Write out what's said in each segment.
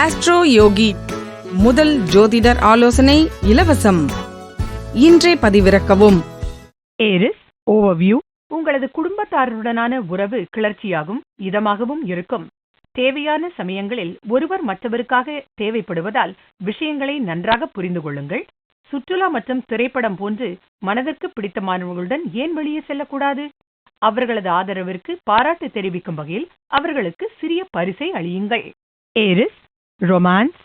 Astro யோகி முதல் ஜோதிடர் ஆலோசனை இலவசம். இன்றே பதிவிறக்கவும். ஏரிஸ் ஓவர்வியூ உங்களது குடும்பத்தாருடனான உறவு கிளர்ச்சியாகும் இதமாகவும் இருக்கும். தேவையான சமயங்களில் ஒருவர் மற்றவருக்காக தேவைப்படுவதால் விஷயங்களை நன்றாக புரிந்து கொள்ளுங்கள். சுற்றுலா மற்றும் திரைப்படம் போன்று மனதிற்கு பிடித்தமானவர்களுடன் ஏன் வெளியே செல்லக்கூடாது? அவர்களது ஆதரவிற்கு பாராட்டு தெரிவிக்கும் வகையில் அவர்களுக்கு சிறிய பரிசை அளியுங்கள். ஏரிஸ் ரொமான்ஸ்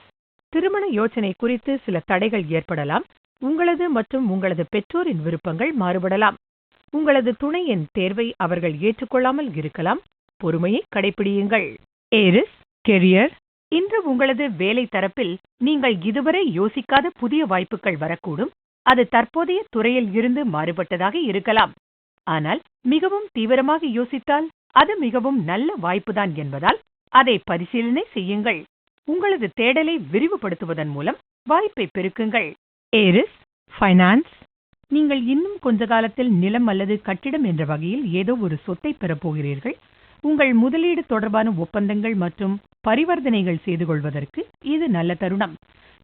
திருமண யோசனை குறித்து சில தடைகள் ஏற்படலாம். உங்களது மற்றும் உங்களது பெற்றோரின் விருப்பங்கள் மாறுபடலாம். உங்களது துணையின் தேர்வை அவர்கள் ஏற்றுக்கொள்ளாமல் இருக்கலாம். பொறுமையை கடைபிடியுங்கள் ஏரிஸ் கெரியர் இன்று உங்களது வேலை தரப்பில் நீங்கள் இதுவரை யோசிக்காத புதிய வாய்ப்புகள் வரக்கூடும். அது தற்போதைய துறையில் இருந்து மாறுபட்டதாக இருக்கலாம். ஆனால் மிகவும் தீவிரமாக யோசித்தால் அது மிகவும் நல்ல வாய்ப்புதான் என்பதால் அதை பரிசீலனை செய்யுங்கள். உங்களது தேடலை விரிவுபடுத்துவதன் மூலம் வாய்ப்பை பெருக்குங்கள். ஏரிஸ் ஃபைனான்ஸ் நீங்கள் இன்னும் கொஞ்ச காலத்தில் நிலம் அல்லது கட்டிடம் என்ற வகையில் ஏதோ ஒரு சொத்தை பெறப்போகிறீர்கள் உங்கள் முதலீடு தொடர்பான ஒப்பந்தங்கள் மற்றும் பரிவர்த்தனைகள் செய்து கொள்வதற்கு இது நல்ல தருணம்.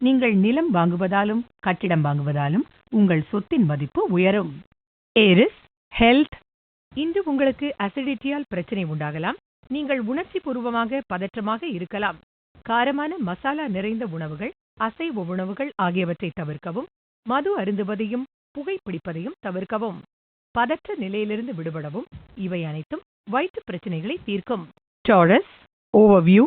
நீங்கள் நிலம் வாங்குவதாலும் கட்டிடம் வாங்குவதாலும் உங்கள் சொத்தின் மதிப்பு உயரும். ஏரிஸ் ஹெல்த் இன்று உங்களுக்கு அசிடிட்டியால் பிரச்சனை உண்டாகலாம். நீங்கள் உணர்ச்சி பூர்வமாக பதற்றமாக இருக்கலாம். காரமான மசாலா நிறைந்த உணவுகள் அசைவ உணவுகள் ஆகியவற்றை தவிர்க்கவும் மது அருந்துவதையும் புகைப்பிடிப்பதையும் தவிர்க்கவும். பதற்ற நிலையிலிருந்து விடுபடவும் இவை அனைத்தும் வயிற்று பிரச்சனைகளை தீர்க்கும். டாரஸ் ஓவர்வியூ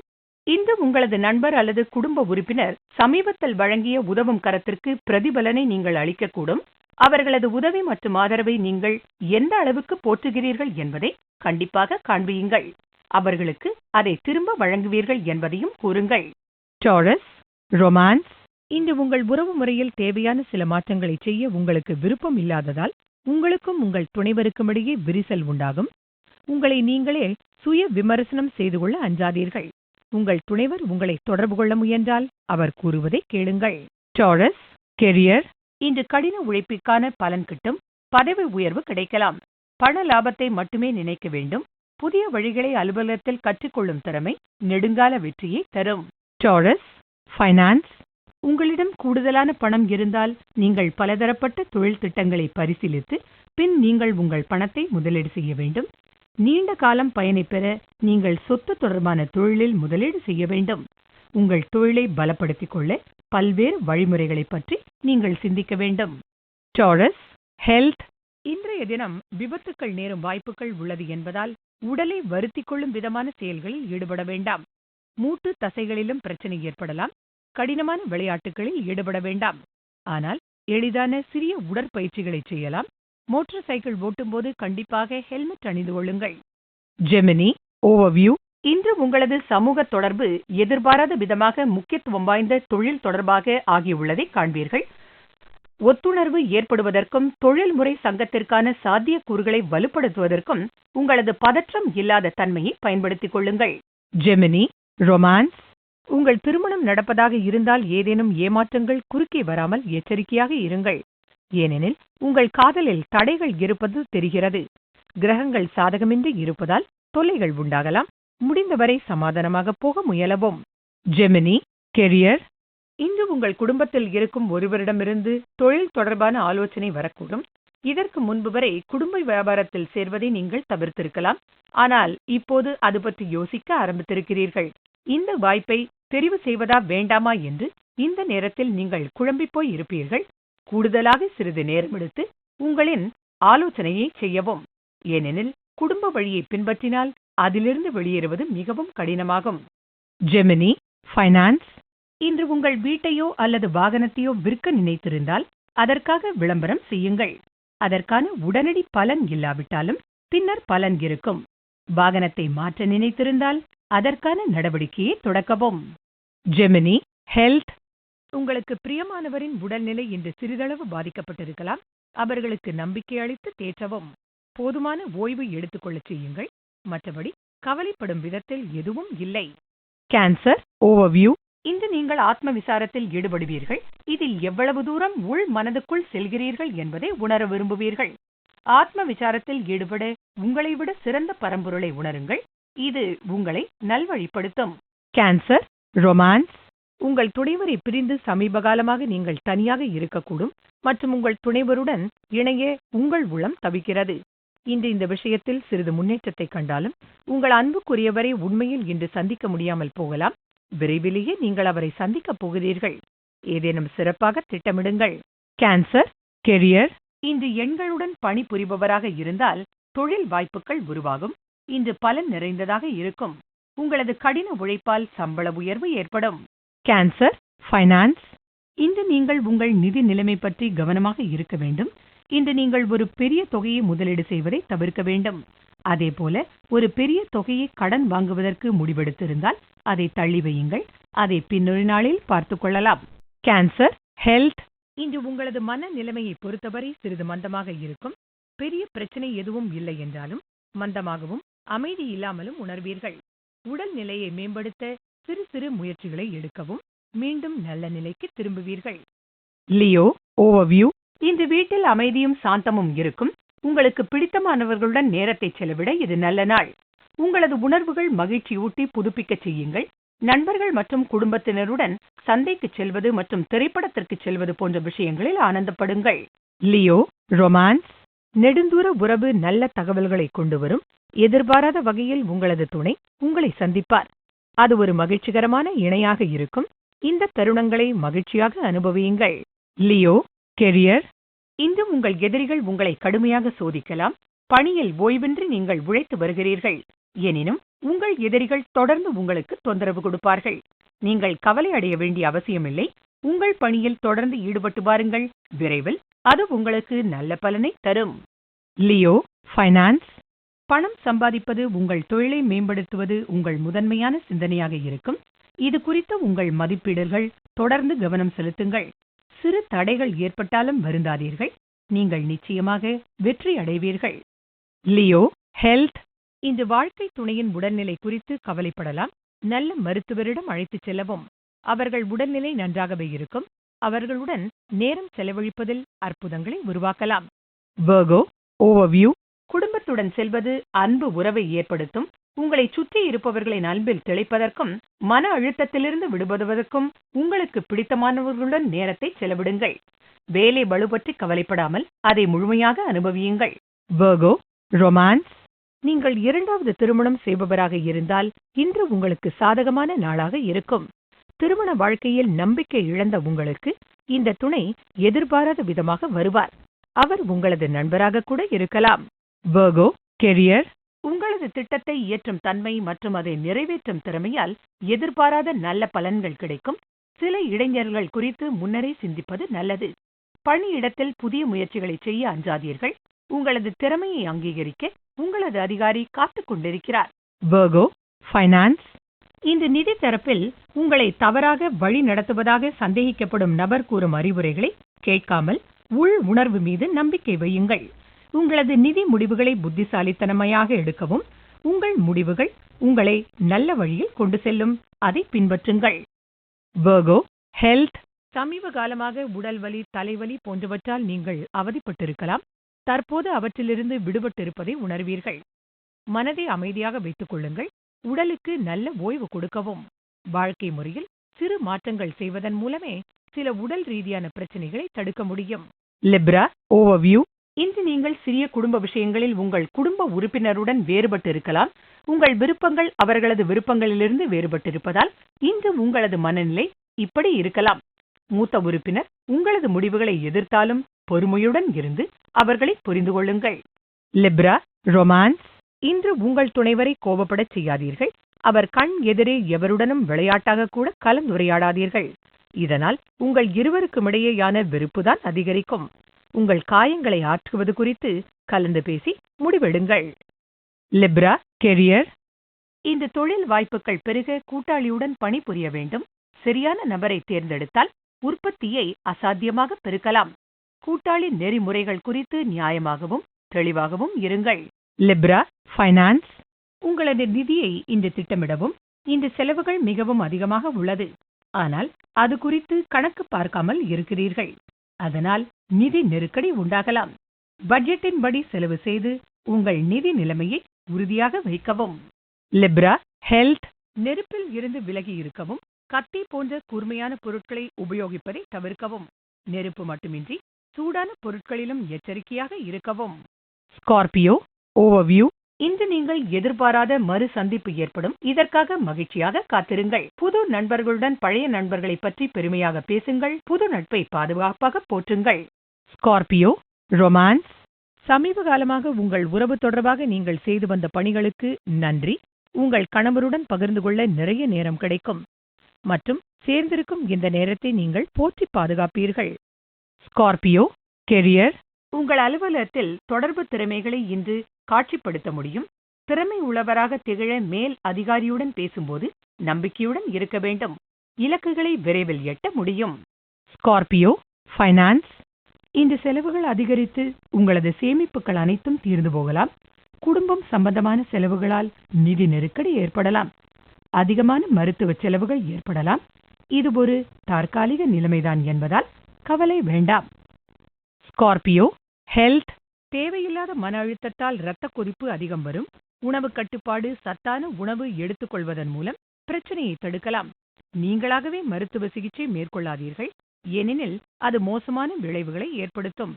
இந்த உங்களது நண்பர் அல்லது குடும்ப உறுப்பினர் சமீபத்தில் வழங்கிய உதவும் கரத்திற்கு பிரதிபலனை நீங்கள் அளிக்கக்கூடும். அவர்களது உதவி மற்றும் ஆதரவை நீங்கள் எந்த அளவுக்கு போற்றுகிறீர்கள் என்பதை கண்டிப்பாக காண்பியுங்கள். அவர்களுக்கு அதை திரும்ப வழங்குவீர்கள் என்பதையும் கூறுங்கள். டாரஸ் ரொமான்ஸ் இன்று உங்கள் உறவு முறையில் தேவையான சில மாற்றங்களை செய்ய உங்களுக்கு விருப்பம் இல்லாததால் உங்களுக்கும் உங்கள் துணைவருக்கும் இடையே விரிசல் உண்டாகும். உங்களை நீங்களே சுய விமர்சனம் செய்து கொள்ள அஞ்சாதீர்கள். உங்கள் துணைவர் உங்களை தொடர்பு கொள்ள முயன்றால் அவர் கூறுவதை கேளுங்கள். டாரஸ் கெரியர் இன்று கடின உழைப்பிற்கான பலன் கிட்டும் பதவி உயர்வு கிடைக்கலாம். பண லாபத்தை மட்டுமே நினைக்க வேண்டும். புதிய வழிகளை அலுவலகத்தில் கற்றுக்கொள்ளும் திறமை நெடுங்கால வெற்றியை தரும். டாரஸ் ஃபைனான்ஸ் உங்களிடம் கூடுதலான பணம் இருந்தால் நீங்கள் பலதரப்பட்ட தொழில் திட்டங்களை பரிசீலித்து பின் நீங்கள் உங்கள் பணத்தை முதலீடு செய்ய வேண்டும். நீண்ட காலம் பயனை பெற நீங்கள் சொத்து தொடர்பான தொழிலில் முதலீடு செய்ய வேண்டும். உங்கள் தொழிலை பலப்படுத்திக் கொள்ள பல்வேறு வழிமுறைகளை பற்றி நீங்கள் சிந்திக்க வேண்டும். டாரஸ் ஹெல்த் இன்றைய தினம் விபத்துக்கள் நேரும் வாய்ப்புகள் உள்ளது என்பதால் உடலை வருத்திக் கொள்ளும் விதமான செயல்களில் ஈடுபட வேண்டாம். மூட்டு தசைகளிலும் பிரச்சனை ஏற்படலாம். கடினமான விளையாட்டுகளில் ஈடுபட வேண்டாம். ஆனால் எளிதான சிறிய உடற்பயிற்சிகளை செய்யலாம். மோட்டார் சைக்கிள் ஓட்டும்போது கண்டிப்பாக ஹெல்மெட் அணிந்து கொள்ளுங்கள். ஜெமினி ஓவர்வியூ இன்று உங்களது சமூக தொடர்பு எதிர்பாராத விதமாக முக்கியத்துவம் வாய்ந்த தொழில் தொடர்பாக ஆகியுள்ளதை காண்பீர்கள். ஒத்துணர்வு ஏற்படுவதற்கும் தொழில்முறை சங்கத்திற்கான சாத்தியக்கூறுகளை வலுப்படுத்துவதற்கும் உங்களது பதற்றம் இல்லாத தன்மையை பயன்படுத்திக் கொள்ளுங்கள். Gemini romance. உங்கள் திருமணம் நடப்பதாக இருந்தால் ஏதேனும் ஏமாற்றங்கள் குறுக்கே வராமல் எச்சரிக்கையாக இருங்கள். ஏனெனில் உங்கள் காதலில் தடைகள் இருப்பது தெரிகிறது. கிரகங்கள் சாதகமின்றி இருப்பதால் தொல்லைகள் உண்டாகலாம். முடிந்தவரை சமாதானமாக போக முயலவும். ஜெமினி கெரியர். இன்று உங்கள் குடும்பத்தில் இருக்கும் ஒருவரிடமிருந்து தொழில் தொடர்பான ஆலோசனை வரக்கூடும். இதற்கு முன்பு வரை குடும்ப வியாபாரத்தில் சேர்வதை நீங்கள் தவிர்த்திருக்கலாம். ஆனால் இப்போது அது பற்றி யோசிக்க ஆரம்பித்திருக்கிறீர்கள். இந்த வாய்ப்பை தெரிவு செய்வதா வேண்டாமா என்று இந்த நேரத்தில் நீங்கள் குழம்பி போய் இருப்பீர்கள். கூடுதலாக சிறிது நேரம் எடுத்து உங்களின் ஆலோசனையை செய்யவும். ஏனெனில் குடும்ப வழியை பின்பற்றினால் அதிலிருந்து வெளியேறுவது மிகவும் கடினமாகும். ஜெமினி ஃபைனான்ஸ் இன்று உங்கள் வீட்டையோ அல்லது வாகனத்தையோ விற்க நினைத்திருந்தால் அதற்காக விளம்பரம் செய்யுங்கள். அதற்கான உடனடி பலன் இல்லாவிட்டாலும் பின்னர் பலன் இருக்கும். வாகனத்தை மாற்ற நினைத்திருந்தால் அதற்கான நடவடிக்கையை தொடக்கவும். ஜெமினி ஹெல்த் உங்களுக்கு பிரியமானவரின் உடல்நிலை இன்று சிறிதளவு பாதிக்கப்பட்டிருக்கலாம். அவர்களுக்கு நம்பிக்கை அளித்து தேற்றவும். போதுமான ஓய்வு எடுத்துக்கொள்ளச் செய்யுங்கள். மற்றபடி கவலைப்படும் விதத்தில் எதுவும் இல்லை. கேன்சர் ஓவர்வியூ இன்று நீங்கள் ஆத்ம விசாரத்தில் ஈடுபடுவீர்கள். இதில் எவ்வளவு தூரம் உள் மனதுக்குள் செல்கிறீர்கள் என்பதை உணர விரும்புவீர்கள். ஆத்ம விசாரத்தில் ஈடுபட உங்களை விட சிறந்த பரம்பொருளை உணருங்கள். இது உங்களை நல்வழிப்படுத்தும். கேன்சர் ரொமான்ஸ் உங்கள் துணைவரை பிரிந்து சமீப காலமாக நீங்கள் தனியாக இருக்கக்கூடும் மற்றும் உங்கள் துணைவருடன் இணைய உங்கள் உளம் தவிக்கிறது. இன்று இந்த விஷயத்தில் சிறிது முன்னேற்றத்தை கண்டாலும் உங்கள் அன்புக்குரியவரை உண்மையில் இன்று சந்திக்க முடியாமல் போகலாம். விரைவிலேயே நீங்கள் அவரை சந்திக்கப் போகிறீர்கள். ஏதேனும் சிறப்பாக திட்டமிடுங்கள். கேன்சர் கெரியர் இன்று எண்களுடன் பணிபுரிபவராக இருந்தால் தொழில் வாய்ப்புகள் உருவாகும். இன்று பலன் நிறைந்ததாக இருக்கும். உங்களது கடின உழைப்பால் சம்பள உயர்வு ஏற்படும். கேன்சர் ஃபைனான்ஸ் இன்று நீங்கள் உங்கள் நிதி நிலைமை பற்றி கவனமாக இருக்க வேண்டும். இன்று நீங்கள் ஒரு பெரிய தொகையை முதலீடு செய்வதை தவிர்க்க வேண்டும். அதேபோல ஒரு பெரிய தொகையை கடன் வாங்குவதற்கு முடிவெடுத்திருந்தால் அதை தள்ளி வையுங்கள். அதை பின்னொரு நாளில் பார்த்துக் கொள்ளலாம். கேன்சர் ஹெல்த் இன்று உங்களது மன நிலைமையை பொறுத்தவரை சிறிது மந்தமாக இருக்கும். பெரிய பிரச்சனை எதுவும் இல்லை என்றாலும் மந்தமாகவும் அமைதி இல்லாமலும் உணர்வீர்கள். உடல் நிலையை மேம்படுத்த சிறு சிறு முயற்சிகளை எடுக்கவும் மீண்டும் நல்ல நிலைக்கு திரும்புவீர்கள். லியோ ஓவர்வியூ இன்று வீட்டில் அமைதியும் சாந்தமும் இருக்கும். உங்களுக்கு பிடித்தமானவர்களுடன் நேரத்தை செலவிட இது நல்ல நாள். உங்களது உணர்வுகள் மகிழ்ச்சியூட்டி புதுப்பிக்கச் செய்யுங்கள். நண்பர்கள் மற்றும் குடும்பத்தினருடன் சந்தைக்கு செல்வது மற்றும் திரைப்படத்திற்கு செல்வது போன்ற விஷயங்களில் ஆனந்தப்படுங்கள். லியோ ரொமான்ஸ் நெடுந்தூர உறவு நல்ல தகவல்களை கொண்டு வரும் எதிர்பாராத வகையில் உங்களது துணை உங்களை சந்திப்பார். அது ஒரு மகிழ்ச்சிகரமான இணையாக இருக்கும். இந்த தருணங்களை மகிழ்ச்சியாக அனுபவியுங்கள். லியோ கெரியர் இன்றும் உங்கள் எதிரிகள் உங்களை கடுமையாக சோதிக்கலாம். பணியில் ஓய்வின்றி நீங்கள் உழைத்து வருகிறீர்கள். எனினும் உங்கள் எதிரிகள் தொடர்ந்து உங்களுக்கு தொந்தரவு கொடுப்பார்கள். நீங்கள் கவலை அடைய வேண்டிய அவசியமில்லை. உங்கள் பணியில் தொடர்ந்து ஈடுபட்டு பாருங்கள் விரைவில் அது உங்களுக்கு நல்ல பலனை தரும். லியோ ஃபைனான்ஸ் பணம் சம்பாதிப்பது உங்கள் தொழிலை மேம்படுத்துவது உங்கள் முதன்மையான சிந்தனையாக இருக்கும். இது குறித்த உங்கள் மதிப்பீடுகள் தொடர்ந்து கவனம் செலுத்துங்கள். சிறு தடைகள் ஏற்பட்டாலும் வருந்தாதீர்கள். நீங்கள் நிச்சயமாக வெற்றி அடைவீர்கள். Leo health. இந்த வாழ்க்கை துணையின் உடல்நிலை குறித்து கவலைப்படலாம். நல்ல மருத்துவரிடம் அழைத்துச் செல்லவும். அவர்கள் உடல்நிலை நன்றாகவே இருக்கும். அவர்களுடன் நேரம் செலவழிப்பதில் அற்புதங்களை உருவாக்கலாம். வர்கோ ஓவர்வியூ குடும்பத்துடன் செல்வது அன்பு உறவை ஏற்படுத்தும். உங்களை சுற்றி இருப்பவர்களின் அன்பில் திளைப்பதற்கும் மன அழுத்தத்திலிருந்து விடுபடுவதற்கும் உங்களுக்கு பிடித்தமானவர்களுடன் நேரத்தை செலவிடுங்கள். வேலை வலு பற்றி கவலைப்படாமல் அதை முழுமையாக அனுபவியுங்கள். வர்கோ ரொமான்ஸ் நீங்கள் இரண்டாவது திருமணம் செய்பவராக இருந்தால் இன்று உங்களுக்கு சாதகமான நாளாக இருக்கும். திருமண வாழ்க்கையில் நம்பிக்கை இழந்த உங்களுக்கு இந்த துணை எதிர்பாராத விதமாக வருவார். அவர் உங்களது நண்பராக கூட இருக்கலாம். வர்கோ கெரியர் உங்களது திட்டத்தை இயற்றும் தன்மை மற்றும் அதை நிறைவேற்றும் திறமையால் எதிர்பாராத நல்ல பலன்கள் கிடைக்கும். சில இளைஞர்கள் குறித்து முன்னரே சிந்திப்பது நல்லது. பணியிடத்தில் புதிய முயற்சிகளை செய்ய அஞ்சாதீர்கள். உங்களது திறமையை அங்கீகரிக்க உங்களது அதிகாரி காத்துக் கொண்டிருக்கிறார். வர்கோ ஃபைனான்ஸ் இந்த நிதி தரப்பில் உங்களை தவறாக வழி நடத்துவதாக சந்தேகிக்கப்படும் நபர் கூறும் அறிவுரைகளை கேட்காமல் உள் உணர்வு மீது நம்பிக்கை வையுங்கள். உங்களது நிதி முடிவுகளை புத்திசாலித்தனமையாக எடுக்கவும் உங்கள் முடிவுகள் உங்களை நல்ல வழியில் கொண்டு செல்லும். அதை பின்பற்றுங்கள். வர்கோ ஹெல்த் சமீப காலமாக உடல் வலி தலைவலி போன்றவற்றால் நீங்கள் அவதிப்பட்டிருக்கலாம். தற்போது அவற்றிலிருந்து விடுபட்டிருப்பதை உணர்வீர்கள். மனதை அமைதியாக வைத்துக் கொள்ளுங்கள். உடலுக்கு நல்ல ஓய்வு கொடுக்கவும். வாழ்க்கை முறையில் சிறு மாற்றங்கள் செய்வதன் மூலமே சில உடல் ரீதியான பிரச்சனைகளை தடுக்க முடியும். லிப்ரா ஓவர்வியூ இன்று நீங்கள் சிறிய குடும்ப விஷயங்களில் உங்கள் குடும்ப உறுப்பினருடன் வேறுபட்டு இருக்கலாம் உங்கள் விருப்பங்கள் அவர்களது விருப்பங்களிலிருந்து வேறுபட்டிருப்பதால் இன்று உங்களது மனநிலை இப்படி இருக்கலாம். மூத்த உறுப்பினர் உங்களது முடிவுகளை எதிர்த்தாலும் பொறுமையுடன் இருந்து அவர்களை புரிந்து கொள்ளுங்கள். லிப்ரா ரொமான்ஸ் இன்று உங்கள் துணைவரை கோபப்படச் செய்யாதீர்கள். அவர் கண் எதிரே எவருடனும் விளையாட்டாக கூட கலந்துரையாடாதீர்கள். இதனால் உங்கள் இருவருக்குமிடையேயான வெறுப்புதான் அதிகரிக்கும். உங்கள் காயங்களை ஆற்றுவது குறித்து கலந்து பேசி முடிவெடுங்கள். லிப்ரா கெரியர் இந்த தொழில் வாய்ப்புகள் பெருக கூட்டாளியுடன் பணிபுரிய வேண்டும். சரியான நபரை தேர்ந்தெடுத்தால் உற்பத்தியை அசாத்தியமாக பெருக்கலாம். கூட்டாளி நெறிமுறைகள் குறித்து நியாயமாகவும் தெளிவாகவும் இருங்கள். லிப்ரா ஃபைனான்ஸ் உங்களது நிதியை இன்று திட்டமிடவும் இந்த செலவுகள் மிகவும் அதிகமாக உள்ளது. ஆனால் அது குறித்து கணக்கு பார்க்காமல் இருக்கிறீர்கள். அதனால் நிதி நெருக்கடி உண்டாகலாம். பட்ஜெட்டின்படி செலவு செய்து உங்கள் நிதி நிலைமையை உறுதியாக வைக்கவும். லிப்ரா ஹெல்த் நெருப்பில் இருந்து விலகி இருக்கவும் கத்தி போன்ற கூர்மையான பொருட்களை உபயோகிப்பதை தவிர்க்கவும். நெருப்பு மட்டுமின்றி சூடான பொருட்களிலும் எச்சரிக்கையாக இருக்கவும். ஸ்கார்பியோ ஓவர்வியூ இன்று நீங்கள் எதிர்பாராத மறு சந்திப்பு ஏற்படும். இதற்காக மகிழ்ச்சியாக காத்திருங்கள். புது நண்பர்களுடன் பழைய நண்பர்களை பற்றி பெருமையாக பேசுங்கள். புது நட்பை பாதுகாப்பாக போற்றுங்கள். ஸ்கார்பியோ ரொமான்ஸ் சமீப காலமாக உங்கள் உறவு தொடர்பாக நீங்கள் செய்து வந்த பணிகளுக்கு நன்றி. உங்கள் கணவருடன் பகிர்ந்து கொள்ள நிறைய நேரம் கிடைக்கும். மற்றும் சேர்ந்திருக்கும் இந்த நேரத்தை நீங்கள் போற்றி பாதுகாப்பீர்கள். ஸ்கார்பியோ கெரியர் உங்கள் அலுவலகத்தில் தொடர்பு திறமைகளை இன்று காட்சிப்படுத்த முடியும். திறமை உள்ளவராக திகழ மேல் அதிகாரியுடன் பேசும்போது நம்பிக்கையுடன் இருக்க வேண்டும். இலக்குகளை விரைவில் எட்ட முடியும். ஸ்கார்பியோ ஃபைனான்ஸ் இந்த செலவுகள் அதிகரித்து உங்களது சேமிப்புகள் அனைத்தும் தீர்ந்து போகலாம். குடும்பம் சம்பந்தமான செலவுகளால் நிதி நெருக்கடி ஏற்படலாம். அதிகமான மருத்துவ செலவுகள் ஏற்படலாம். இது ஒரு தற்காலிக நிலைமைதான் என்பதால் கவலை வேண்டாம். ஸ்கார்பியோ ஹெல்த் தேவையில்லாத மன அழுத்தத்தால் இரத்த கொதிப்பு அதிகம் வரும். உணவு கட்டுப்பாடு சத்தான உணவு எடுத்துக்கொள்வதன் மூலம் பிரச்சனையை தடுக்கலாம். நீங்களாகவே மருத்துவ சிகிச்சை மேற்கொள்ளாதீர்கள். ஏனெனில் அது மோசமான விளைவுகளை ஏற்படுத்தும்.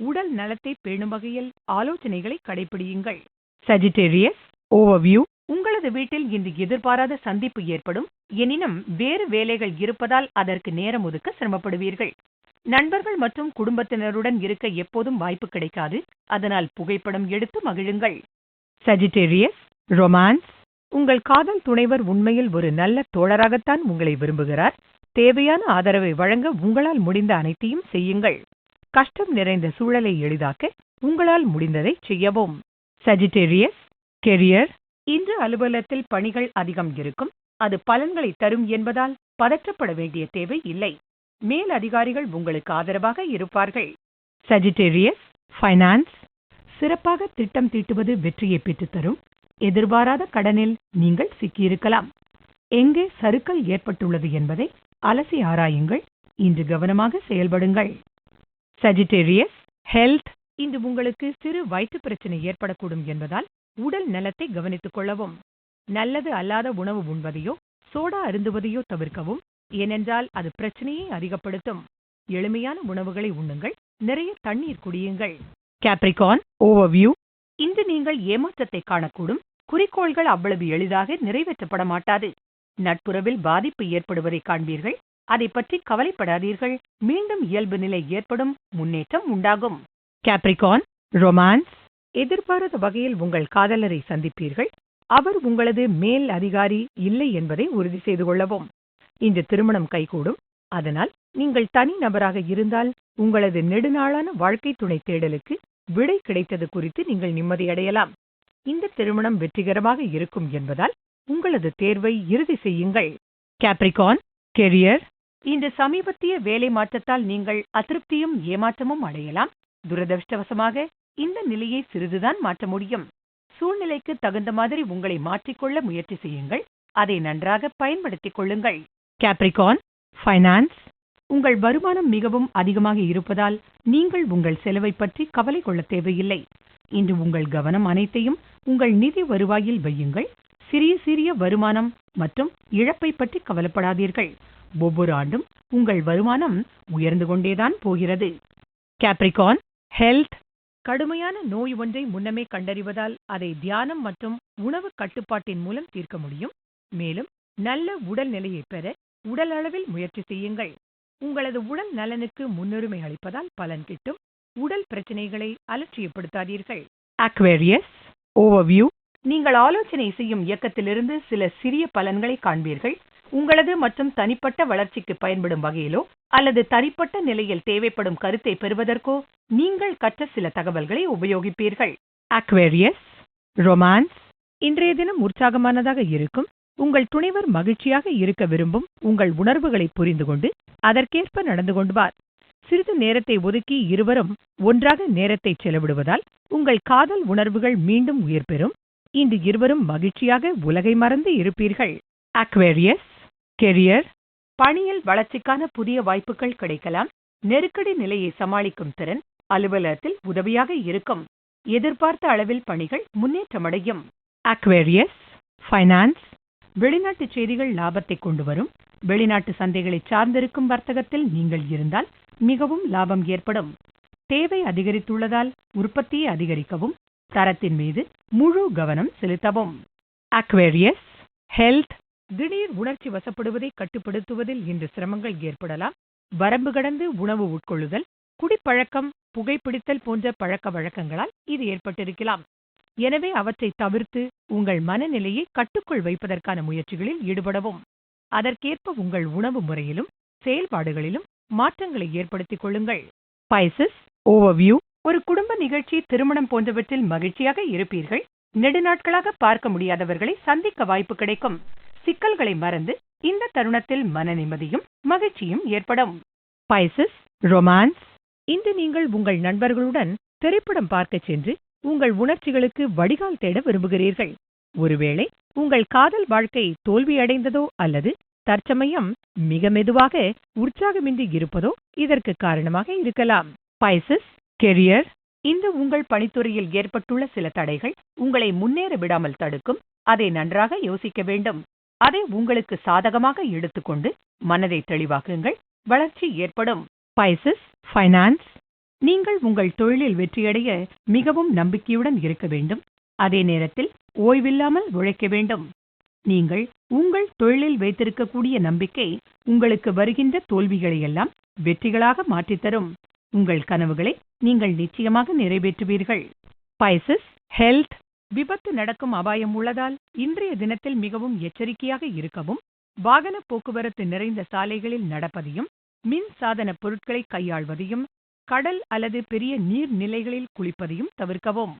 உடல் நலத்தை பேணும் வகையில் ஆலோசனைகளை கடைபிடியுங்கள் சஜிடேரியஸ் ஓவர்வியூ உங்களது வீட்டில் இன்று எதிர்பாராத சந்திப்பு ஏற்படும். எனினும் வேறு வேலைகள் இருப்பதால் அதற்கு நேரம் ஒதுக்க சிரமப்படுவீர்கள். நண்பர்கள் மற்றும் குடும்பத்தினருடன் இருக்க எப்போதும் வாய்ப்பு கிடைக்காது. அதனால் புகைப்படம் எடுத்து மகிழுங்கள். சஜிடேரியஸ் ரொமான்ஸ் உங்கள் காதல் துணைவர் உண்மையில் ஒரு நல்ல தோழராகத்தான் உங்களை விரும்புகிறார். தேவையான ஆதரவை வழங்க உங்களால் முடிந்த அனைத்தையும் செய்யுங்கள். கஷ்டம் நிறைந்த சூழலை எளிதாக்க உங்களால் முடிந்ததை செய்யவும். சஜிடேரியஸ் கெரியர் இன்று அலுவலகத்தில் பணிகள் அதிகம் இருக்கும். அது பலன்களை தரும் என்பதால் பதற்றப்பட வேண்டிய தேவை இல்லை. மேல் அதிகாரிகள் உங்களுக்கு ஆதரவாக இருப்பார்கள். சஜிடேரியஸ் ஃபைனான்ஸ் சிறப்பாக திட்டம் தீட்டுவது வெற்றியை பெற்றுத்தரும். எதிர்பாராத கடனில் நீங்கள் சிக்கியிருக்கலாம். எங்கே சறுக்கல் ஏற்பட்டுள்ளது என்பதை அலசி ஆராயுங்கள். இன்று கவனமாக செயல்படுங்கள். சஜிடேரியஸ் ஹெல்த் இன்று உங்களுக்கு சிறு வயிற்று பிரச்சனை ஏற்படக்கூடும் என்பதால் உடல் நலத்தை கவனித்துக் கொள்ளவும். நல்லது அல்லாத உணவு உண்பதையோ சோடா அருந்துவதையோ தவிர்க்கவும். ஏனென்றால் அது பிரச்சனையை அதிகப்படுத்தும். எளிமையான உணவுகளை உண்ணுங்கள். நிறைய தண்ணீர் குடியுங்கள். கேப்ரிகான் ஓவர்வியூ இன்று நீங்கள் ஏமாற்றத்தை காணக்கூடும். குறிக்கோள்கள் அவ்வளவு எளிதாக நிறைவேற்றப்பட மாட்டாது. நட்புறவில் பாதிப்பு ஏற்படுவதை காண்பீர்கள். அதை பற்றி கவலைப்படாதீர்கள். மீண்டும் இயல்பு நிலை ஏற்படும். முன்னேற்றம் உண்டாகும். கேப்ரிகான் ரொமான்ஸ் எதிர்பாராத வகையில் உங்கள் காதலரை சந்திப்பீர்கள். அவர் உங்களது மேல் அதிகாரி இல்லை என்பதை உறுதி செய்து கொள்ளவும். இந்த திருமணம் கைகூடும். அதனால் நீங்கள் தனி நபராக இருந்தால் உங்களது நெடுநாளான வாழ்க்கை துணை தேடலுக்கு விடை கிடைத்தது குறித்து நீங்கள் நிம்மதியடையலாம் இந்த திருமணம் வெற்றிகரமாக இருக்கும் என்பதால் உங்களது தேர்வை இறுதி செய்யுங்கள். கேப்ரிகான் கெரியர் இந்த சமீபத்திய வேலை மாற்றத்தால் நீங்கள் அதிருப்தியும் ஏமாற்றமும் அடையலாம். துரதிருஷ்டவசமாக இந்த நிலையை சிறிதுதான் மாற்ற முடியும். சூழ்நிலைக்கு தகுந்த மாதிரி உங்களை மாற்றிக்கொள்ள முயற்சி செய்யுங்கள். அதை நன்றாக பயன்படுத்திக் கொள்ளுங்கள். கேப்ரிகான் ஃபைனான்ஸ் உங்கள் வருமானம் மிகவும் அதிகமாக இருப்பதால் நீங்கள் உங்கள் செலவை பற்றி கவலை கொள்ள தேவையில்லை. இன்று உங்கள் கவனம் அனைத்தையும் உங்கள் நிதி வருவாயில் வையுங்கள். சிறிய சிறிய வருமானம் மற்றும் இழப்பை பற்றி கவலைப்படாதீர்கள். ஒவ்வொரு ஆண்டும் உங்கள் வருமானம் உயர்ந்து கொண்டேதான் போகிறது. கேப்ரிகான் ஹெல்த் கடுமையான நோய் ஒன்றை முன்னமே கண்டறிவதால் அதை தியானம் மற்றும் உணவு கட்டுப்பாட்டின் மூலம் தீர்க்க முடியும். மேலும் நல்ல உடல் நிலையை பெற உடல் அளவில் முயற்சி செய்யுங்கள். உங்களது உடல் நலனுக்கு முன்னுரிமை அளிப்பதால் பலன் கிட்டும். உடல் பிரச்சனைகளை அலட்சியப்படுத்தாதீர்கள். அக்வேரியஸ் ஓவர்வியூ நீங்கள் ஆலோசனை செய்யும் இயக்கத்திலிருந்து சில சிறிய பலன்களை காண்பீர்கள். உங்களது மற்றும் தனிப்பட்ட வளர்ச்சிக்கு பயன்படும் வகையிலோ அல்லது தனிப்பட்ட நிலையில் தேவைப்படும் கருத்தை பெறுவதற்கோ நீங்கள் கற்ற சில தகவல்களை உபயோகிப்பீர்கள். அக்வேரியஸ் ரொமான்ஸ் இன்றைய தினம் உற்சாகமானதாக இருக்கும். உங்கள் துணைவர் மகிழ்ச்சியாக இருக்க விரும்பும் உங்கள் உணர்வுகளை புரிந்து கொண்டு அதற்கேற்ப நடந்து கொண்டுவார் சிறிது நேரத்தை ஒதுக்கி இருவரும் ஒன்றாக நேரத்தை செலவிடுவதால் உங்கள் காதல் உணர்வுகள் மீண்டும் உயிர் பெறும். இன்று இருவரும் மகிழ்ச்சியாக உலகை மறந்து இருப்பீர்கள். அக்வேரியஸ் கெரியர் பணியில் வளர்ச்சிக்கான புதிய வாய்ப்புகள் கிடைக்கலாம். நெருக்கடி நிலையை சமாளிக்கும் திறன் அலுவலகத்தில் உதவியாக இருக்கும். எதிர்பார்த்த அளவில் பணிகள் முன்னேற்றமடையும். அக்வேரியஸ் ஃபைனான்ஸ் வெளிநாட்டு செய்திகள் லாபத்தை கொண்டு வரும். வெளிநாட்டு சந்தைகளை சார்ந்திருக்கும் வர்த்தகத்தில் நீங்கள் இருந்தால் மிகவும் லாபம் ஏற்படும். தேவை அதிகரித்துள்ளதால் உற்பத்தியை அதிகரிக்கவும் தரத்தின் மீது முழு கவனம் செலுத்தவும். அக்வேரியஸ் ஹெல்த் திடீர் உணர்ச்சி வசப்படுவதை கட்டுப்படுத்துவதில் இன்று சிரமங்கள் ஏற்படலாம். வரம்பு கடந்து உணவு உட்கொள்ளுதல் குடிப்பழக்கம் புகைப்பிடித்தல் போன்ற பழக்க வழக்கங்களால் இது ஏற்பட்டிருக்கலாம். எனவே அவற்றை தவிர்த்து உங்கள் மனநிலையை கட்டுக்குள் வைப்பதற்கான முயற்சிகளில் ஈடுபடவும். அதற்கேற்ப உங்கள் உணவு முறையிலும் செயல்பாடுகளிலும் மாற்றங்களை ஏற்படுத்திக் கொள்ளுங்கள். பைசஸ் ஓவர்வியூ ஒரு குடும்ப நிகழ்ச்சி திருமணம் போன்றவற்றில் மகிழ்ச்சியாக இருப்பீர்கள். நெடுநாட்களாக பார்க்க முடியாதவர்களை சந்திக்க வாய்ப்பு கிடைக்கும். சிக்கல்களை மறந்து இந்த தருணத்தில் மன நிம்மதியும் மகிழ்ச்சியும் ஏற்படும். பைசஸ் ரொமான்ஸ் இன்று நீங்கள் உங்கள் நண்பர்களுடன் திரைப்படம் பார்க்கச் சென்று உங்கள் உணர்ச்சிகளுக்கு வடிகால் தேட விரும்புகிறீர்கள். ஒருவேளை உங்கள் காதல் வாழ்க்கை தோல்வியடைந்ததோ அல்லது தற்சமயம் மிக மெதுவாக உற்சாகமின்றி இருப்பதோ இதற்கு காரணமாக இருக்கலாம். பைசஸ் கெரியர் இந்த உங்கள் பணித்துறையில் ஏற்பட்டுள்ள சில தடைகள் உங்களை முன்னேற விடாமல் தடுக்கும். அதை நன்றாக யோசிக்க வேண்டும். அதை உங்களுக்கு சாதகமாக எடுத்துக்கொண்டு மனதை தெளிவாக்குங்கள். வளர்ச்சி ஏற்படும். பைசஸ் ஃபைனான்ஸ் நீங்கள் உங்கள் தொழிலில் வெற்றியடைய மிகவும் நம்பிக்கையுடன் இருக்க வேண்டும். அதே நேரத்தில் ஓய்வில்லாமல் உழைக்க வேண்டும். நீங்கள் உங்கள் தொழிலில் வைத்திருக்கக்கூடிய நம்பிக்கை உங்களுக்கு வருகின்ற தோல்விகளை எல்லாம் வெற்றிகளாக மாற்றித்தரும். உங்கள் கனவுகளை நீங்கள் நிச்சயமாக நிறைவேற்றுவீர்கள். பைசஸ் ஹெல்த் விபத்து நடக்கும் அபாயம் உள்ளதால் இன்றைய தினத்தில் மிகவும் எச்சரிக்கையாக இருக்கவும் வாகன போக்குவரத்து நிறைந்த சாலைகளில் நடப்பதையும் மின் சாதன பொருட்களை கையாள்வதையும் கடல் அல்லது பெரிய நீர்நிலைகளில் குளிப்பதையும் தவிர்க்கவும்.